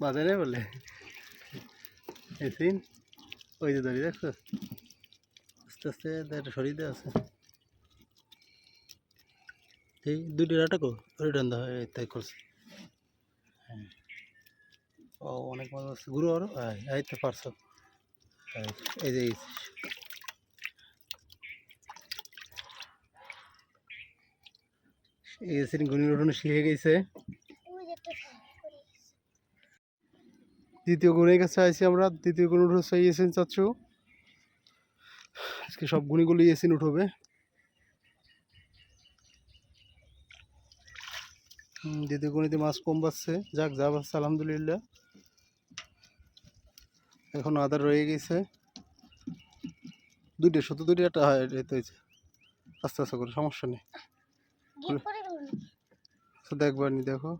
বাজারে বলে। এসিন ওই যে দাঁড়িয়ে দেখছ? আস্তে আস্তে একটা সরিয়ে দেওয়া আছে। এই দুটি রিটার্ন দেওয়া হয় তাই করছে। হ্যাঁ। ও, অনেক মজা আছে গুরু আরও? এই পারছ। এই যে এই এসিন গুণি শিখে গেছে। দ্বিতীয় গুণের কাছে আইছি আমরা। দ্বিতীয় গুণ উঠেছে ইয়েসিন চাচ্ছু আজকে সব গুণিগুলো ইয়েসিন উঠবে। দ্বিতীয় গুণিতে মাছ কম পাচ্ছে যাক যা পাচ্ছে আলহামদুলিল্লাহ। এখন আদার রয়ে গেছে। দুইটা শুধু দুইটা একটা হয় হয়েছে। আস্তে আস্তে করে সমস্যা নেই। তো দেখবার নি দেখো।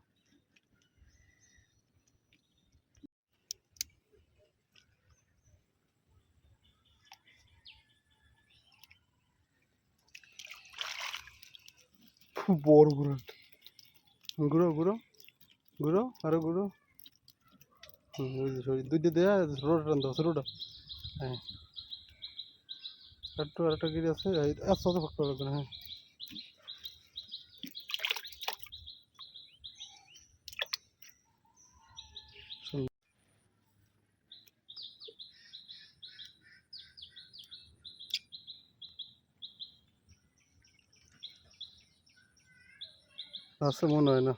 খুব বড় ঘুরো ঘুরো ঘুরো ঘুরো আরও ঘুরো দুইটা দেয়া ছোটোটা টান দাও ছোটোটা হ্যাঁ। একটু আরেকটা গিরি আছে, এই আচ্ছা ফাঁকা লাগবে হ্যাঁ সুন্দর। আছে, মনে হয় না।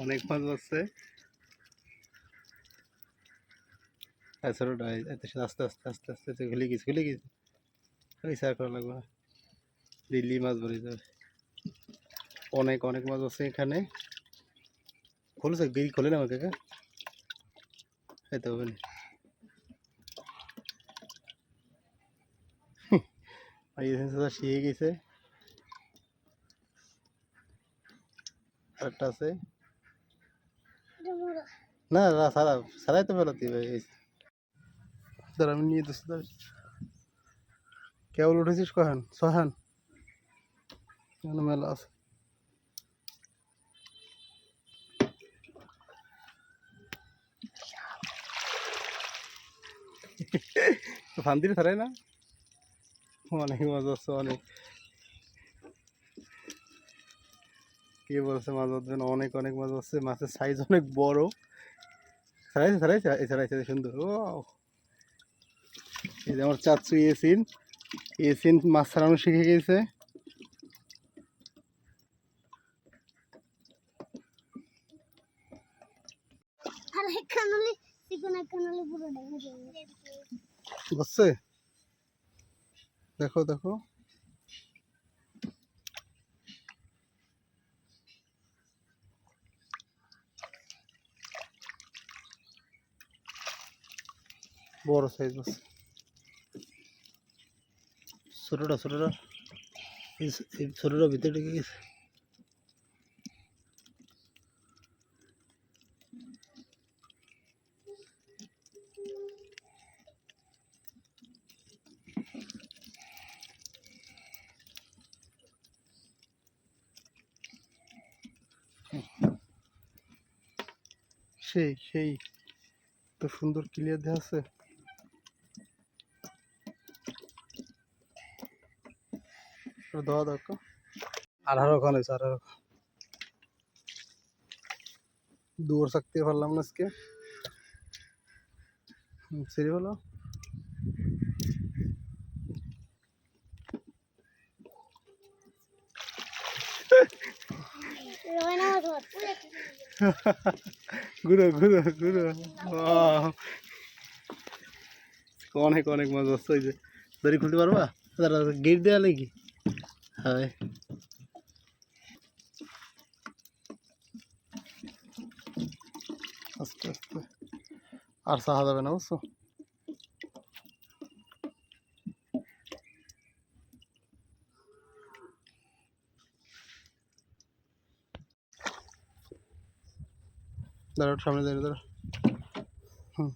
অনেক মাছ আছে। আস্তে আস্তে আস্তে আস্তে আস্তে খুলে গেছে খুলে গেছে। ওই সার করা লাগবে দিল্লি মাছ ভরে যাবে। অনেক অনেক মাছ আছে এখানে। খুলেছে গিরি খোলে না আমাকে এই তো হবে না এই সেন্সার শিখে গেছে আরেকটা আছে না না সারা সারাই তো বেরোতে হবে এই দাঁড়া আমি নিয়ে দিচ্ছি দাঁড়া কেবল উঠেছিস কহান সহান এখানে মেলা আছে ফান দিলে ছাড়াই না অনেক মাছ আছে অনেক। কে বলছে মাছ ধরবেন অনেক অনেক মাছ আছে মাছের সাইজ অনেক বড়। ছাড়াইছে ছাড়াইছে ছাড়াইছে সুন্দর। ও এই যে আমার চাচ্ছু এসিন। এসিন মাছ ছাড়ানো শিখে গেছে। বুঝছে দেখো দেখো। বড় সাইজ মাছ ছোটটা ছোটটা। ছোটটা ভিতরে ঢুকে গেছে। সেই সেই। তো সুন্দর ক্লিয়ার দেওয়া আছে। দেওয়া দেখো আঠারো খান হয়েছে আঠারো। দূর থাকতে পারলাম না আজকে। সেরে হলো ঘুরো ঘুরো ঘুরো আহ। অনেক অনেক মজা হচ্ছে ওই যে দড়ি খুলতে পারবা দাঁড়া গেট দেওয়া নাকি হ্যাঁ আস্তে আস্তে আর সাহা যাবে না বুঝছ দাঁড়া একটু সামনে দাঁড়িয়ে দাঁড়া হুম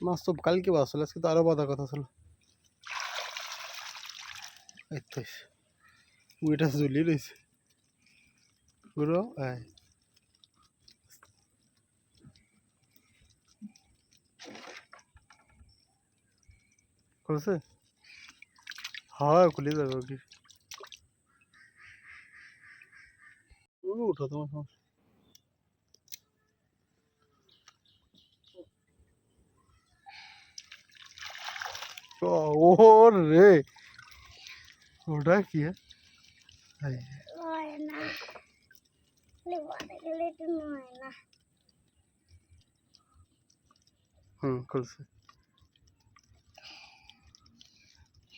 মাছ তো কালকে বাসল আজকে তো আরও বাঁধা কথা ছিল এই তো ওইটা ঝুলিয়ে রয়েছে পুরো এই খুলছে হ্যাঁ খুলে যাবে আর কি তুমি উঠো তোমার সমস্যা ও রে ওটা কি হুম খুলছে।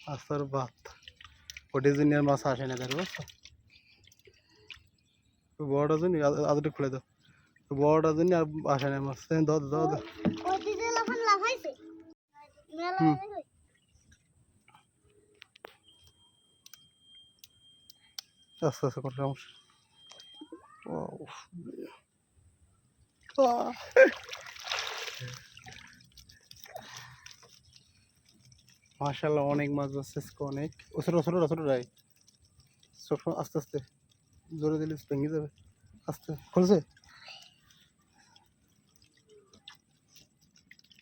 আস্তার ভাত ওটি জন্য মাছ আসে না তার বুঝছ? ওই বড়টা জন্য আদরটা খুলে দাও। বড়টার জন্য আর আসে না মাছ। এই দাও দাও দাও। আস্তে আস্তে করে, সমস্যা। মাশাল্লাহ অনেক মাছ আছে, অনেক। ও, ছোটো ছোটো ছোটো রাই ছোট, আস্তে আস্তে। জোরে দিলে ভেঙে যাবে। আস্তে। খুলছে?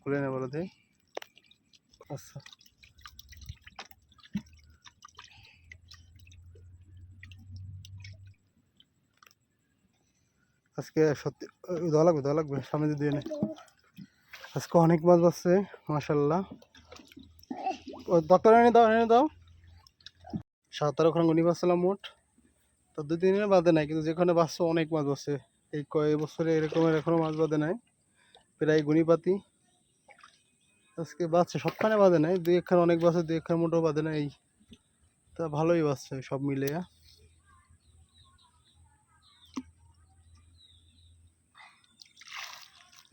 খুলে নে বলো দেই আচ্ছা। আজকে সত্যি দেওয়া লাগবে দেওয়া লাগবে, সামনে দিয়ে নে। আজকে অনেক মাছ আছে মাশাল্লাহ ও ডক্টর এনে দাও এনে দাও। সাতারো ওখানে গুনি পাচ্ছিলাম মোট। তো দুই, তিন দিনের বাদে নাই, কিন্তু যেখানে বাঁচছে অনেক মাছ আছে। এই কয় বছরে এরকমের এখনও মাছ বাঁধে নাই, প্রায় গুনি পাতি আজকে বাঁচছে, সবখানে বাঁধে নাই, দুই একখানে অনেক বাঁচে দুই একখানে মোটেও বাদে নাই। তা ভালোই বাঁচছে সব মিলে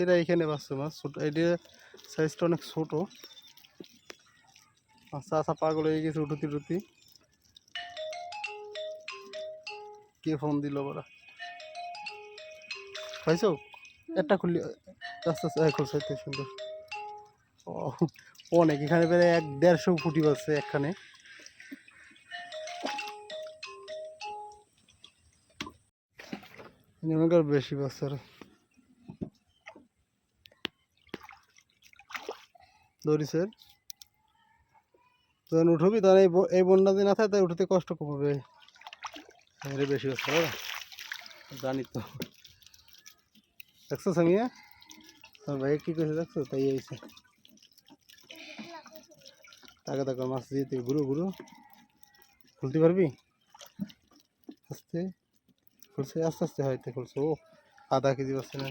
এরা এখানে বাঁচছে মাছ, ছোট এটা সাইজটা অনেক ছোট। আচ্ছা আচ্ছা পাগল হয়ে গেছে, উঠুতি উঠুতি। কে ফোন দিল বলা? পাইছো? একটা খুললি আস্তে আস্তে খুলছে তো সুন্দর। ও অনেক এখানে প্রায় এক দেড়শো ফুটি পাচ্ছে একখানে। নিমকার বেশি পাচ্ছে আর। দৌড়িছে তখন উঠবি তার এই বন্যা দিন না থাকে তাই উঠতে কষ্ট করবে আরে বেশি হচ্ছে জানি তো। দেখছ সামিয়া তোমার ভাই কি করেছে দেখছ? তাই হয়েছে তাকে তাকে মাছ দিয়ে তুই ঘুরো ঘুরো। খুলতে পারবি? আস্তে। খুলছে, আস্তে আস্তে হয়তো খুলছে। ও, আধা কেজি বসছে না।